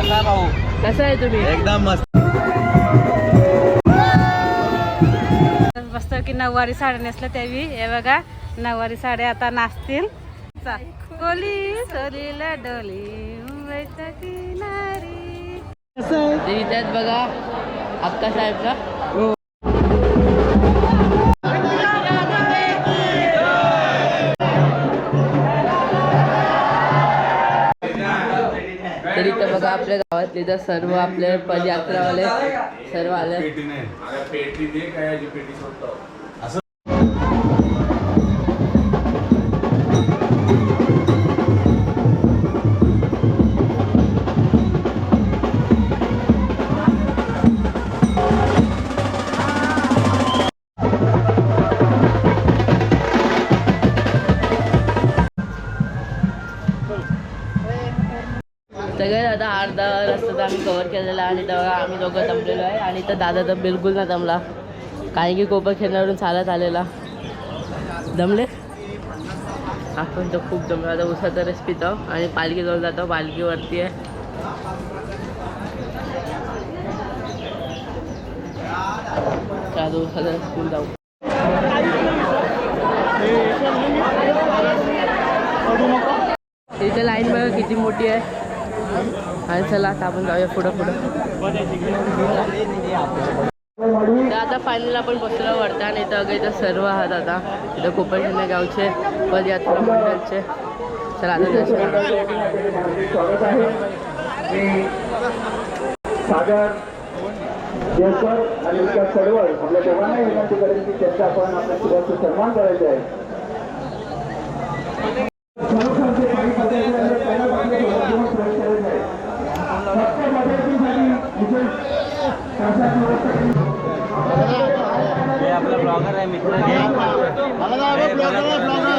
कसा भाऊ? कसं आहे तुम्ही? एकदम मस्त. मस्त की नऊवारी साड्या नेसल्या त्यावेळी. हे बघा नऊवारी साड्या आता नाचतील. कोली सोलीला डोली मुंबईच्या किनारी ते इथे आहेत बघा अक्का साहेबचा. आपल्या गावातले तर सर्व आपले पदयात्रावाले सर्व आले. सगळ्यात आम्ही कव्हर केलेला आहे आणि तेव्हा आम्ही दोघं जमलेलो आहे. आणि तर दादा तर बिलकुल नाही जमला कारण की कोपर खेळण्यावरून चालत आलेला. जमले आपण तर खूप जमलो आता उसाचा रस पितो आणि पालखी जाऊन जातो. पालखीवरती आहे. चालू उसाचा स्कूल जाऊ. इथे लाईन बघा किती मोठी आहे. आणि चला आता आपण जाऊया पुढं पुढं. आता फायनल आपण बसलो वरता नाही तर अगं इथं सर्व आहात आता. इथं कोपरशिंदे गावचे पदयात्रा मंडळचे. चला आता दर्शन सागर आणि चळवळ आपल्या दोघांना विनंती करेन की त्यांचा आपण आपल्या शिवाचा सन्मान करायचा आहे खरोखर जे काही पदाधिकारी आहेत, त्यांना आपल्या घरातून प्रवेश करायचा आहे. फक्त मदतीसाठी विशेष शासन व्यवस्था केली. हे आपला ब्लॉगर आहे मित्र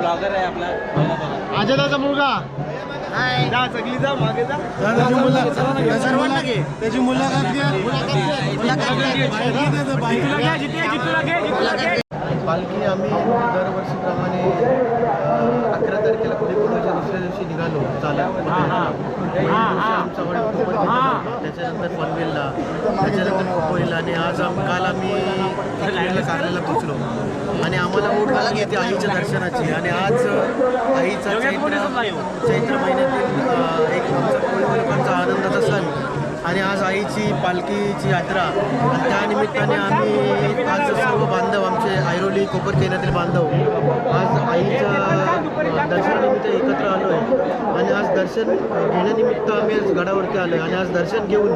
ब्लॉगर आहे आपला आजोबाचा मुलगा. जा सगळी जा मागे जा. सर्वांना घे. त्याची मुलाखत पालखी आम्ही दरवर्षीप्रमाणे अकरा तारखेला गुढीपाडव्याच्या दुसऱ्या दिवशी निघालो चालत. आमचा त्याच्यानंतर पनवेलला त्याच्यानंतर खोपोलीला आणि आज आम काल आम्ही इकडे कारलेला पोचलो आणि आम्हाला ओढ लागली आईच्या दर्शनाची. आणि आज आईचा चैत्र चैत्र महिन्यातील एक आमचा कोळी लोकांचा आनंदाचा सण. आणि आज आईची पालखीची यात्रा. आणि त्या निमित्ताने आम्ही आज सर्व बांधव आमचे ऐरोली कोपर केंद्रातील बांधव आज आईच्या इथे एकत्र आलो आहे. आणि आज दर्शन घेण्यानिमित्त आम्ही आज गडावरती आलो आहे. आणि आज दर्शन घेऊन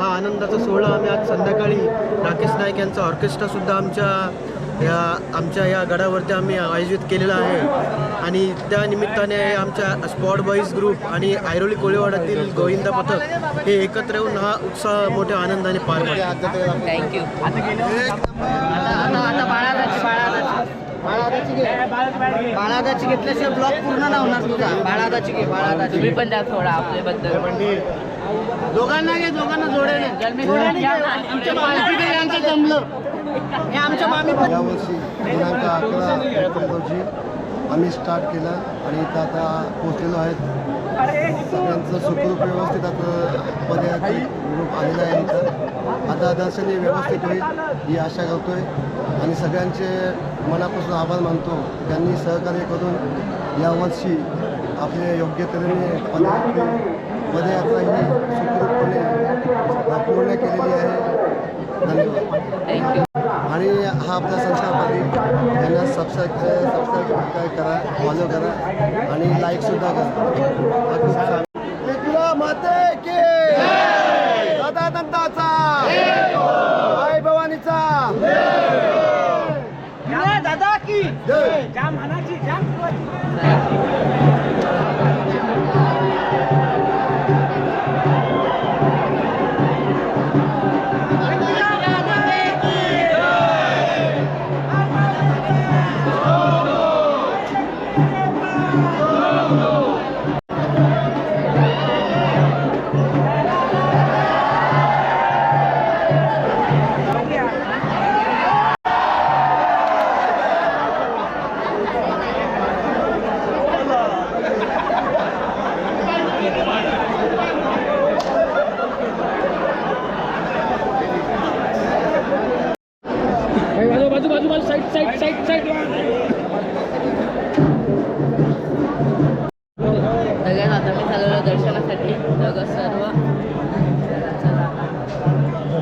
हा आनंदाचा सोहळा आम्ही आज संध्याकाळी राकेश नाईक यांचा ऑर्केस्ट्रासुद्धा आमच्या या आमच्या या गडावरती आम्ही आयोजित केलेला आहे. आणि त्या निमित्ताने आमच्या स्पॉट बॉईज ग्रुप आणि ऐरोली कोळीवाड्यातील गोविंदा पथक हे एकत्र येऊन हा उत्साह मोठ्या आनंदाने पार पडतो थँक्यू बाळागाची घेतल्याशिवाय ब्लॉक पूर्ण नाही होणार तुझा. बाळागाची घे बाळागाची तुम्ही पण द्या थोडा आपल्याबद्दल. दोघांना घे दोघांना घे. आमच्या यांचं जमलं. हे आमच्या मामी यावर्षी दिनांक अकरा एप्रिल रोजी आम्ही स्टार्ट केलं आणि इथं आता पोचलेलो आहेत. सगळ्यांचं सुखरूप व्यवस्थित आता पदयात्री ग्रुप आलेला आहे इथं. आता दर्शन हे व्यवस्थित होईल ही आशा करतो आहे आणि सगळ्यांचे मनापासून आभार मानतो. त्यांनी सहकार्य करून यावर्षी आपले योग्य तऱ्हेने पदयात्रा ही सुखरूपपणे पूर्ण केलेली आहे. धन्यवाद. आणि हा आपला संस्कार यांना सबस्क्राईब सबस्क्राईब करा फॉलो करा आणि लाईकसुद्धा करा. हा खूप माते दंताचा आई भवानीचा. दादा की. जय. जाम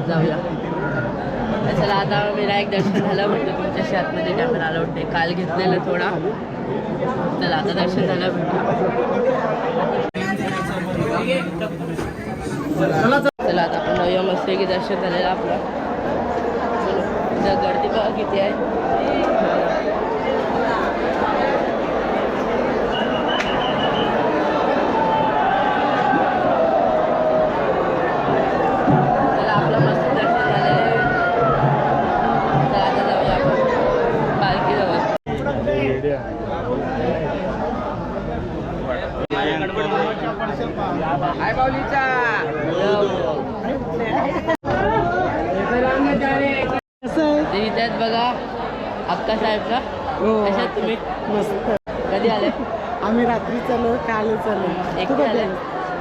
जाऊया. चला आता विनायक दर्शन झालं म्हणजे तुमच्याशी आतमध्ये कॅमेरा वाटते काल घेतलेलं थोडा. चला आता दर्शन झालं चला आता आपण नव्या मस्त की दर्शन झालेलं आपलं. चलो गर्दी बघा किती आहे. पालखीजवळ ते इथे आहेत बघा अक्का साहेबला. कशात तुम्ही? मस्त. कधी आले? आम्ही रात्री चालू काल चालू? आला?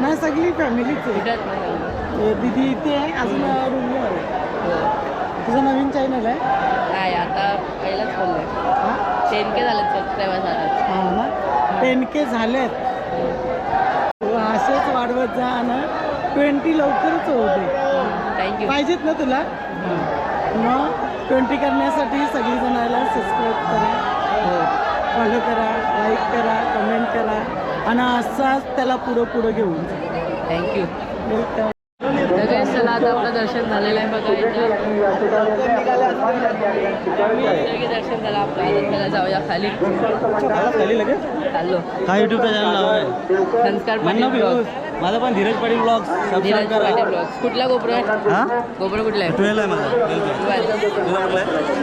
नाही सगळी फॅमिलीच आहे. दीदी इथे आहे अजून रूमवर आहे. तुझं नवीन चॅनल आहे? नाही आता पहिलाच बोललोय. हा? टेन के झाले सबस्क्रायबर झाले हा ना? टेन के झालेत? तू असेच वाढवत जा आणि ट्वेंटी लवकरच दे. थँक्यू पाहिजेत ना तुला? मग ट्वेंटी करण्यासाठी सगळी जणाला सबस्क्राईब करा फॉलो करा लाईक करा कमेंट करा. आणि असाच त्याला पुढं पुढं घेऊन जा. थँक्यू वेलकम चला आता आपलं दर्शन झालेलं आहे बघा इथं. दर्शन झालं आपलं आता चला जाऊया खाली. खाली लगेच? चाललो. हा युट्यूबचा चॅनल नाव आहे संस्कार पाटील. माझा पण धीरज पाटील ब्लॉग धीरज पाटील vlogs. कुठला गोप्रो आहे? हा? गोप्रो कुठला आहे? ट्वेल्व आहे माझा?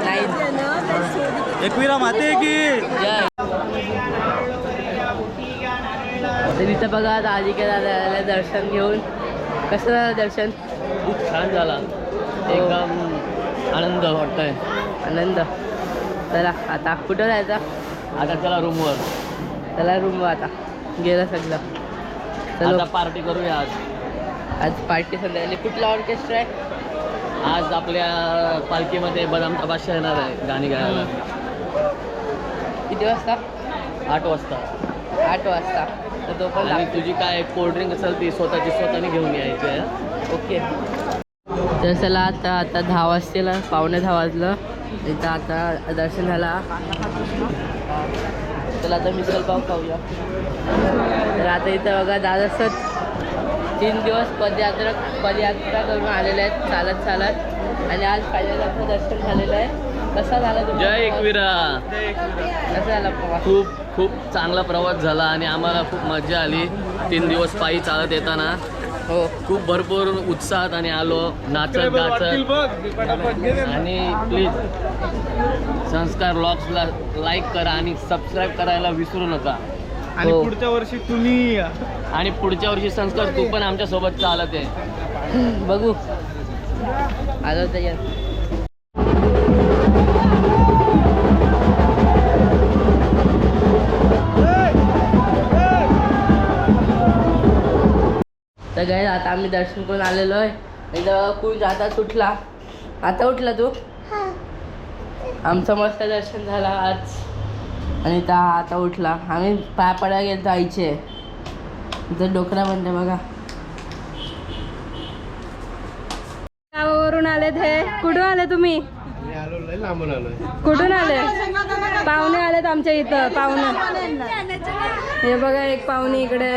नाही एकविरा माते की. इथं बघा आजी के दादा आले दर्शन घेऊन. कसं झालं दर्शन? खूप छान झाला. एकदम आनंद वाटतोय. आनंद. चला आता कुठं जायचा? आता चला रूमवर चला रूम आता. गेलं सगळं. चलो. आता पार्टी करूया आज. आज पार्टी संध्याकाळी. कुठला ऑर्केस्ट्रा आहे? आज आपल्या पालखीमध्ये बदामचा बादशाह येणार आहे गाणी गायला. किती वाजता? आठ वाजता. आठ वाजता. तर तो पण आणि. तुझी काय कोल्ड्रिंक असेल ती स्वतःची स्वतःने घेऊन यायची आहे ओके. तर चला आता आता दहा वाजतील पावणे दहा वाजलं. इथं आता दर्शन झाला चला आता मिसळ पाव खाऊया. तर आता इथं बघा दादा सत तीन दिवस पदयात्रा पदयात्रा करून आलेले आहेत चालत चालत. आणि आज पहिल्यांदा दर्शन झालेलं आहे. कसा झाला जय? एकविरा. कसा झाला खूप खूप चांगला प्रवास झाला आणि आम्हाला खूप मजा आली. तीन दिवस पायी चालत येताना. हो. खूप भरपूर उत्साहात आणि आलो. नाचत गाचत. आणि प्लीज संस्कार लॉक्सला लाईक करा आणि सबस्क्राईब करायला विसरू नका. आणि पुढच्या वर्षी तुम्ही आणि पुढच्या वर्षी संस्कार तू पण आमच्यासोबत चालत आहे बघू. आलो त्याच्यात तर काय आता आम्ही दर्शन करून आलेलो आहे. इथं कुंज आता उठला आता उठला तू? आमचं मस्त दर्शन झालं आज. आणि त्या आता उठला. आम्ही पाय पडायला गेलो आईचे. इथं डोकरा म्हणते बघा. गावावरून आलेत हे. कुठून आले तुम्ही? कुठून आले? पाहुणे आलेत आमच्या इथं पाहुणे. हे बघा एक पाहुणे इकडे.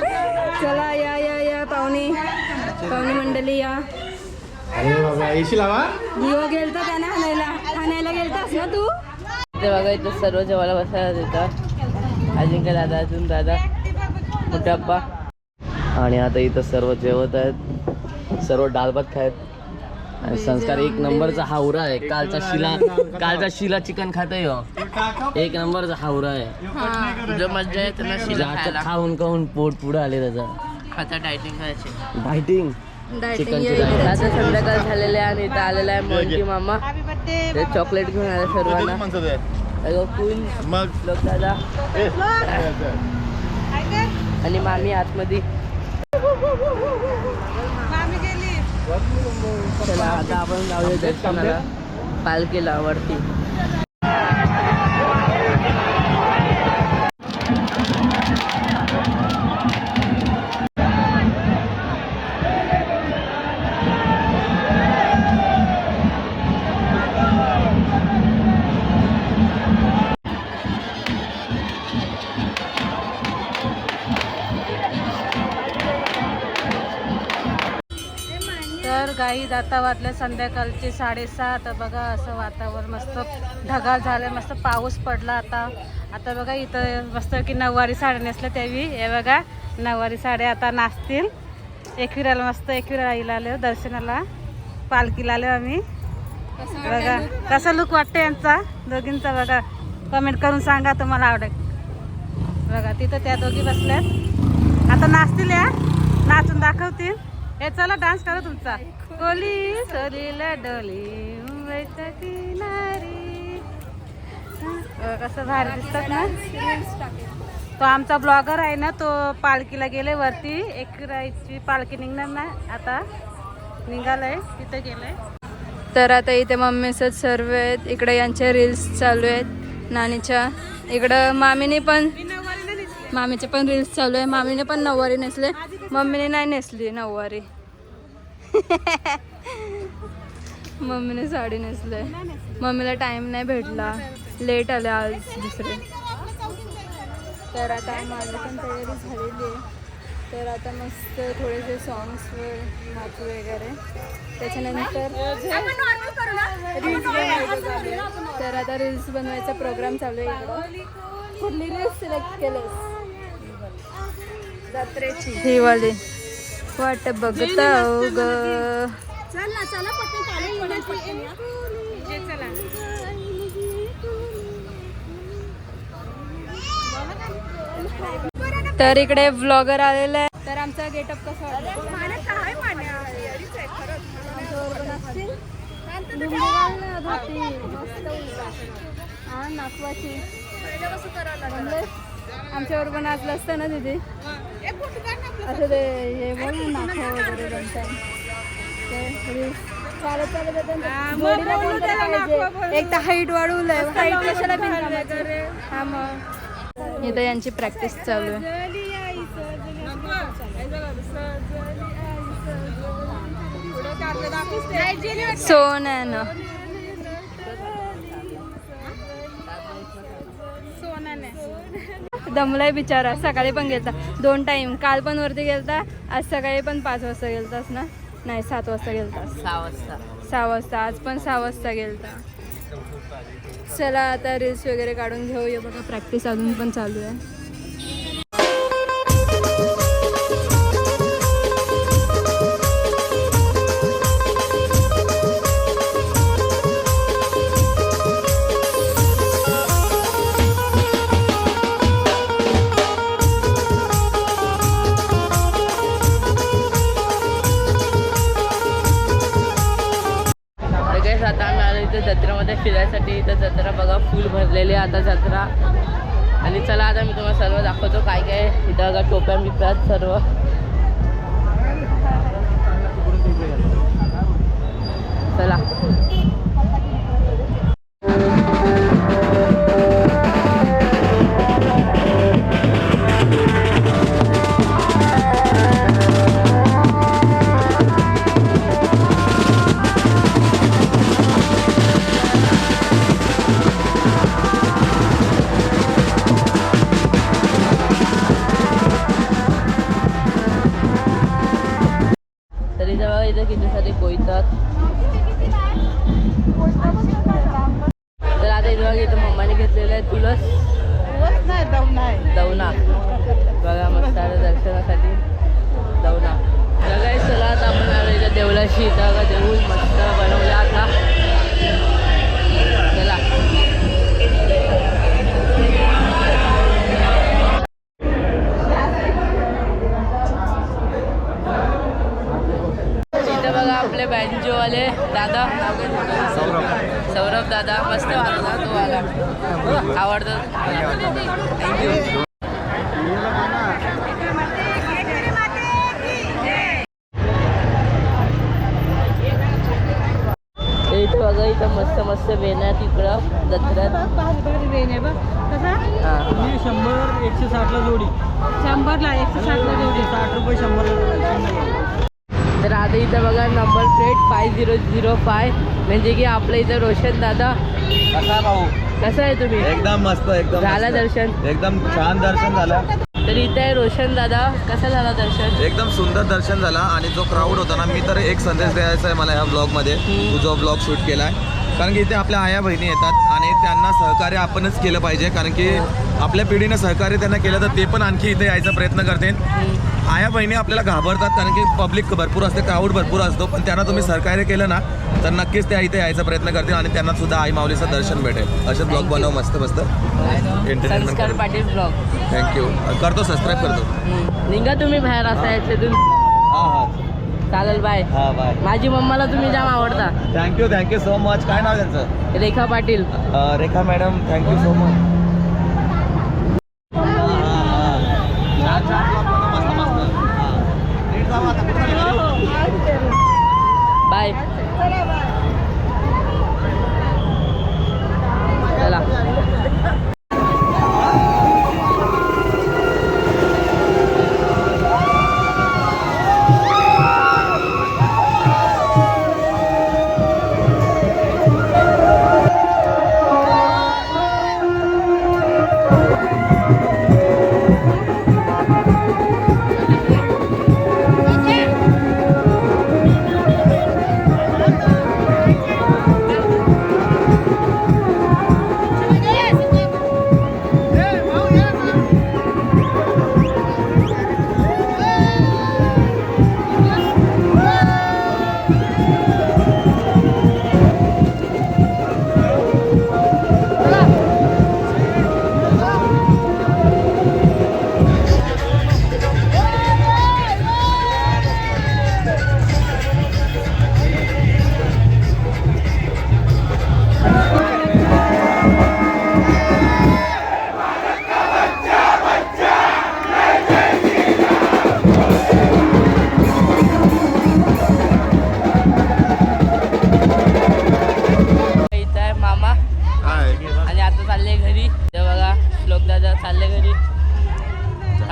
चला या या या पाहुणी. पाहुणी मंडळी या. गेलता त्याने हाणायला हाणायला गेलतास ना तू? ते बघा इथं सर्व जेवायला बसायला देतात. अजिंक्य दादा अजून दादा. मोठे अप्पा आणि आता इथं सर्व जेवत आहेत. सर्व डाळ भात खायत. आणि संस्कार एक नंबरचा हावरा आहे. कालचा शिला कालचा शिला चिकन खाते हो. एक नंबरचा हावरा आहे. जो मजा येते ना शिला खायला. खाऊन खाऊन पोट पुढे आले त्याचा. आता डायटिंग करायची. फायटिंग चिकनची आता संध्याकाळ झालेले आहे आणि इथं आलेला आहे मोंटी मामा. ते चॉकलेट घेऊन आले सर्वांना. अगं दादा. आणि मामी आतमध्ये. चला आता आपण जाऊया दर्शनाला पालखीला वरती. आता वाजले संध्याकाळचे साडेसात. बघा असं वातावरण मस्त ढगाळ झालं मस्त पाऊस पडला आता. आता बघा इथं मस्त की नऊवारी साड्या नेसल्या त्यावी हे बघा नऊवारी साड्या आता नाचतील. एकविराला मस्त एकविरा आईला आलो दर्शनाला. पालखीला आलो आम्ही. बघा कसा लुक वाटतं यांचा? दोघींचा बघा. कमेंट करून सांगा तुम्हाला आवडेल. बघा तिथं त्या दोघी बसल्यात. आता नाचतील या. नाचून दाखवतील. हे चला डान्स करा तुमचा. कोली सोलीला डोली मुंबईच्या किनारी कसं भारी दिसतात ना? तो आमचा ब्लॉगर आहे ना तो पालखीला गेले वरती. एक राहायची पालखी निघणार ना आता निघालंय तिथं गेलंय. तर आता इथे मम्मीचं सर्व आहेत. इकडे यांच्या रील्स चालू आहेत नानीच्या. इकडं मामीने पण मामीचे पण रील्स चालू आहे. मामीने पण नऊवारी नेसले. मम्मीने नाही नेसली नऊवारी. मम्मीने साडी नेसले. मम्मीला टाइम नाही भेटला. लेट आले आज दुसरे. तर आता माझी पण तयारी झालेली आहे. तर आता मस्त थोडेसे सॉंग्सवर नाचू वगैरे. त्याच्यानंतर रील्स बनवायचं तर आता रील्स बनवायचा प्रोग्राम चालू आहे कुठली रील्स सिलेक्ट केलेस? जत्रेची ही वाली वाट बघता ग. तर इकडे व्लॉगर आलेला आहे तर आमचा गेटअप कसा हा नाचवाची आमच्यावर पण नाचलं असतं ना दिदी? असं ते हे बोल ना नाचवा वगैरे बनतात चालत चालत येतं ना. जोडीला कोणतरी पाहिजे. एक तर हाईट वाढवलंय हाईट कशाला बिनकामाची? हा मग. इथं यांची प्रॅक्टिस चालू आहे. सोन आहे ना. दमलाय बिचारा. सकाळी पण गेलता. दोन टाइम काल पण वरती गेलता. आज सकाळी पण पाच वाजता गेलतास ना? नाही सात वाजता गेलतास. सहा वाजता. सहा वाजता. आज पण सहा वाजता गेलता. चला आता रील्स वगैरे काढून घेऊया बघा प्रॅक्टिस अजून पण चालू आहे. तर आता आम्ही आलो इथं जत्रेमध्ये फिरायसाठी. इथं जत्रा बघा फुल भरलेली आता जत्रा. आणि चला आता मी तुम्हाला सर्व दाखवतो काय काय इथं बघा टोप्या बिप्यात सर्व. चला. आपले बँजोवाले दादा? सौरभ दादा मस्त वाजला तो वाला. आवडतो. थँक्यू इथं बघा इथं मस्त मस्त तिकडं भारी भारी वेण आहे बघ. कसा? हां. शंभर एकशे साठला जोडी. शंभरला एकशे साठला जेवढी साठ रुपये शंभर तर आता इथं बघा number plate five zero zero five म्हणजे की आपल्या इथं रोशन दादा. कसा भाऊ? कसं आहे तुम्ही? एकदम मस्त एकदम झालं. दर्शन? एकदम छान दर्शन झालं. तर इथे आहे रोशन दादा. कसं झाला दर्शन? एकदम सुंदर दर्शन झाला आणि जो क्राऊड होता ना मी तर एक संदेश द्यायचा आहे मला ह्या ब्लॉगमध्ये तू जो ब्लॉग शूट केला आहे कारण की इथे आपल्या आया बहिणी येतात आणि त्यांना सहकार्य आपणच केलं पाहिजे. कारण की आपल्या पिढीनं सहकार्य त्यांना केलं तर ते पण आणखी इथे यायचा प्रयत्न करतील. आया बहिणी आपल्याला घाबरतात कारण की पब्लिक भरपूर असते क्राऊड भरपूर असतो. पण त्यांना तुम्ही सहकार्य केलं ना तर नक्कीच त्या इथे यायचा प्रयत्न करतील आणि त्यांना सुद्धा आई माऊलीचं दर्शन भेटेल. असे ब्लॉग बनव मस्त मस्त. Entertainment Sanskar Patil blog thank you करतो सबस्क्राईब करतो. निघा तुम्ही बाहेर असा याच्यातून हां हां. चालेल बाय हां बाय माझी मम्माला तुम्ही जाम आवडता. थँक्यू थँक्यू सो मच काय नाव त्यांचं? Rekha Patil. Rekha madam thank you so much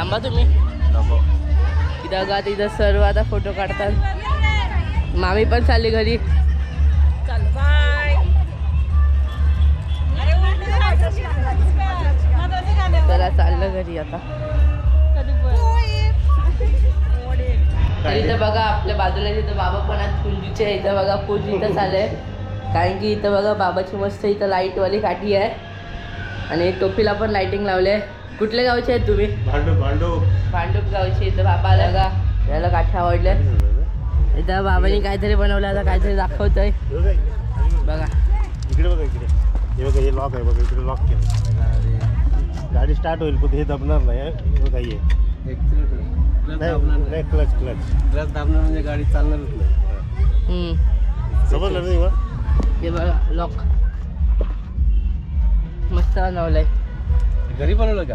थांबा तुम्ही. इथं बघा तिथं सर्व आता फोटो काढतात. मामी पण चालली घरी. चला चाललं घरी आता. इथं बघा आपल्या बाजूला तिथं बाबा पण आहेत कुंजीचे इथं बघा पूज इथं चाललंय कारण की इथं बघा बाबाची मस्त इथं लाईटवाली काठी आहे. आणि टोपीला पण लाईटिंग लावले आहे. कुठल्या गावचे आहेत तुम्ही? भांडू भांडू. भांडूप गावचे इथं बाबाला बघा याला काठी आवडल्या इथं बाबांनी काहीतरी बनवलं आता काहीतरी दाखवतंय. बघा इकडे. बघा. इकडे हे बघा हे लॉक आहे बघा इकडे लॉक केलं. गाडी स्टार्ट होईल पण हे दबणार नाही हे. बघा हे. नाही क्लच क्लच हम्म. समजलं नाही मग हे बघा लॉक मस्त बनवलंय. ¿Qué es lo que.